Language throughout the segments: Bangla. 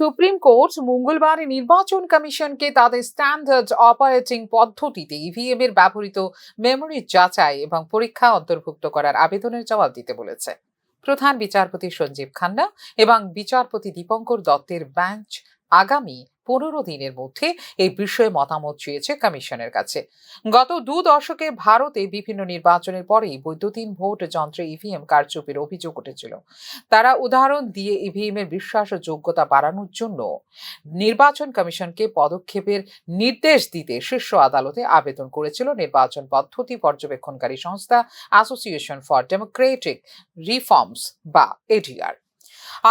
সুপ্রিম কোর্ট মঙ্গলবার নির্বাচন কমিশনকে তাদের স্ট্যান্ডার্ড অপারেটিং পদ্ধতিতে ইভিএম এর ব্যবহৃত মেমোরি যাচাই এবং পরীক্ষা অন্তর্ভুক্ত করার আবেদনের জবাব দিতে বলেছে। প্রধান বিচারপতি সঞ্জীব খান্না এবং বিচারপতি দীপঙ্কর দত্তের বেঞ্চ আগামী পনেরো দিনের মধ্যে এই বিষয়ে মতামত চেয়েছে কমিশনের কাছে। গত দু দশকে ভারতে বিভিন্ন নির্বাচনের পরেই বৈদ্যুতিন ভোট যন্ত্রে ইভিএম কারচুপির অভিযোগ উঠেছিল। তারা উদাহরণ দিয়ে ইভিএম এর বিশ্বাস ও যোগ্যতা বাড়ানোর জন্য নির্বাচন কমিশনকে পদক্ষেপের নির্দেশ দিতে শীর্ষ আদালতে আবেদন করেছিল নির্বাচন পদ্ধতি পর্যবেক্ষণকারী সংস্থা অ্যাসোসিয়েশন ফর ডেমোক্রেটিক রিফর্মস বা এডিআর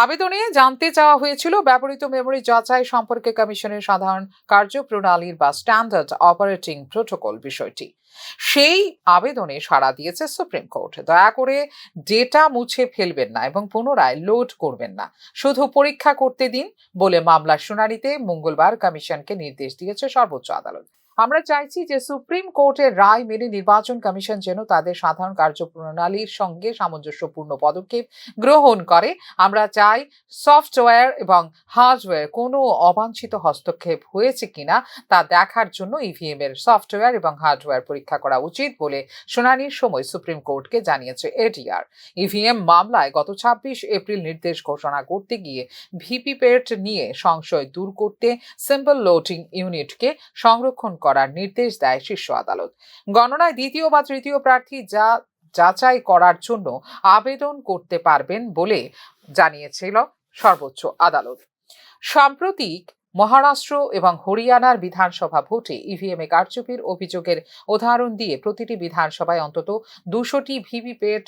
আবেদনে জানতে চাওয়া হয়েছিল, ব্যবহৃত মেমোরি যাচাই সম্পর্কে কমিশনের সাধারণ কার্যপ্রণালীর বা স্ট্যান্ডার্ড অপারেটিং প্রোটোকল বিষয়টি। সেই আবেদনে সাড়া দিয়েছে সুপ্রিম কোর্ট। দয়া করে ডেটা মুছে ফেলবেন না এবং পুনরায় লোড করবেন না। শুধু পরীক্ষা করতে দিন বলে মামলার শুনানিতে মঙ্গলবার কমিশনকে নির্দেশ দিয়েছে সর্বোচ্চ আদালত। আমরা চাইছি যে সুপ্রিম কোর্টের রায় মেনে নির্বাচন কমিশন যেন তাদের সাধারণ কার্যপ্রণালীর সঙ্গে সামঞ্জস্যপূর্ণ পদক্ষেপ গ্রহণ করে। আমরা চাই সফটওয়্যার এবং হার্ডওয়্যার কোনো অবাঞ্ছিত হস্তক্ষেপ হয়েছে কিনা তা দেখার জন্য ইভিএম এর সফটওয়্যার এবং হার্ডওয়্যার পরীক্ষা করা উচিত বলে শুনানির সময় সুপ্রিম কোর্টকে জানিয়েছে এডিআর ইভিএম মামলায় গত ছাব্বিশ এপ্রিল নির্দেশ ঘোষণা করতে গিয়ে ভিপিপ্যাট নিয়ে সংশয় দূর করতে সিম্পল লোডিং ইউনিটকে সংরক্ষণ করার নির্দেশ দেয় শীর্ষ আদালত। গণনায় দ্বিতীয় বা তৃতীয় প্রার্থী যা যাচাই করার জন্য আবেদন করতে পারবেন বলে জানিয়েছিল সর্বোচ্চ আদালত। সাম্প্রতিক মহারাষ্ট্র এবং হরিয়ানার বিধানসভা ভোটে ইভিএম এ কারচুপির অভিযোগের উদাহরণ দিয়ে প্রতিটি বিধানসভায় অন্তত দুশোটি ভিভিপ্যাট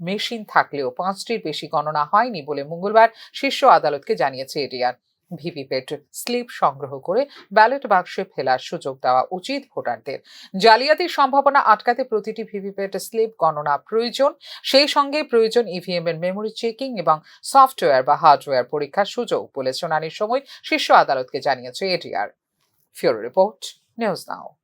মেশিন থাকলেও পাঁচটির বেশি গণনা হয়নি বলে মঙ্গলবার শীর্ষ আদালতকে জানিয়েছে এডিআর। ভিভিপ্যাট স্লিপ সংগ্রহ করে ব্যালট বাক্সে ফেলার সুযোগ দেওয়া উচিত ভোটারদের। জালিয়াতির সম্ভাবনা আটকাতে প্রতিটি ভিভিপ্যাট স্লিপ গণনা প্রয়োজন। সেই সঙ্গে প্রয়োজন ইভিএম এর মেমোরি চেকিং এবং সফটওয়্যার বা হার্ডওয়্যার পরীক্ষার সুযোগ বলে শুনানির সময় শীর্ষ আদালতকে জানিয়েছে ATR bureau report, news now.